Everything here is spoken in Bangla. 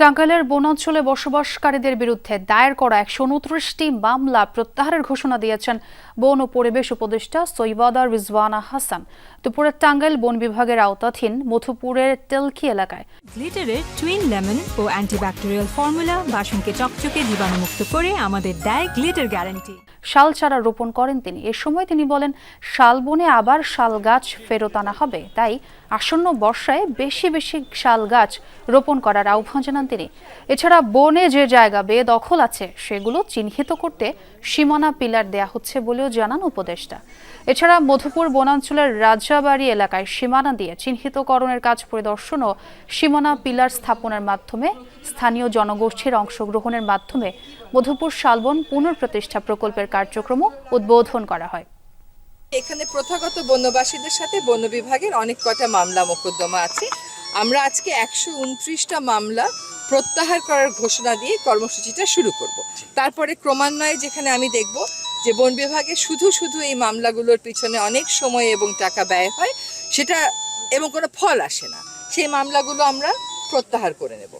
টাঙ্গাইলের বনাঞ্চলে বসবাসকারীদের বিরুদ্ধে দায়ের করা একশো উনত্রিশটি মামলা প্রত্যাহারের ঘোষণা দিয়েছেন বন ও পরিবেশ উপদেষ্টা সৈবাদা রিজওয়ানা হাসান। দুপুরে টাঙ্গাইল বন বিভাগের আওতাধীন মধুপুরের তেলকি এলাকায়। গ্লিটারের টুইন লেমন ও অ্যান্টিব্যাকটেরিয়াল ফর্মুলা বাসনকে চকচকে জীবাণুমুক্ত করে আমাদের দেয় গ্লিটার গ্যারান্টি। শাল চারা রোপণ করেন তিনি। এ সময় তিনি বলেন, শাল বনে আবার শাল গাছ ফেরত আনা হবে। তাই আসন্ন বর্ষায় বেশি বেশি শাল গাছ রোপণ করার আহ্বান জানান তিনি। এছাড়া বনে যে জায়গা বেদখল আছে, সেগুলো চিহ্নিত করতে সীমানা পিলার দেয়া হচ্ছে বলেও জানান উপদেষ্টা। এছাড়া মধুপুর বনাঞ্চলের রাজাবাড়ি এলাকায় সীমানা দিয়ে চিহ্নিতকরণের কাজ পরিদর্শন ও সীমানা পিলার স্থাপনের মাধ্যমে স্থানীয় জনগোষ্ঠীর অংশগ্রহণের মাধ্যমে মধুপুর শালবন পুনঃপ্রতিষ্ঠা প্রকল্পের কার্যক্রম উদ্বোধন করা হয়। এখানে প্রথাগত বন্যবাসীদের সাথে বন বিভাগের অনেক কটা মামলা মোকদ্দমা আছে। আমরা আজকে একশো উনত্রিশটা মামলা প্রত্যাহার করার ঘোষণা দিয়ে কর্মসূচিটা শুরু করব। তারপরে ক্রমান্বয়ে যেখানে আমি দেখব যে বন বিভাগে শুধু শুধু এই মামলাগুলোর পিছনে অনেক সময় এবং টাকা ব্যয় হয়, সেটা এবং কোনো ফল আসে না। সেই মামলাগুলো আমরা প্রত্যাহার করে নেব।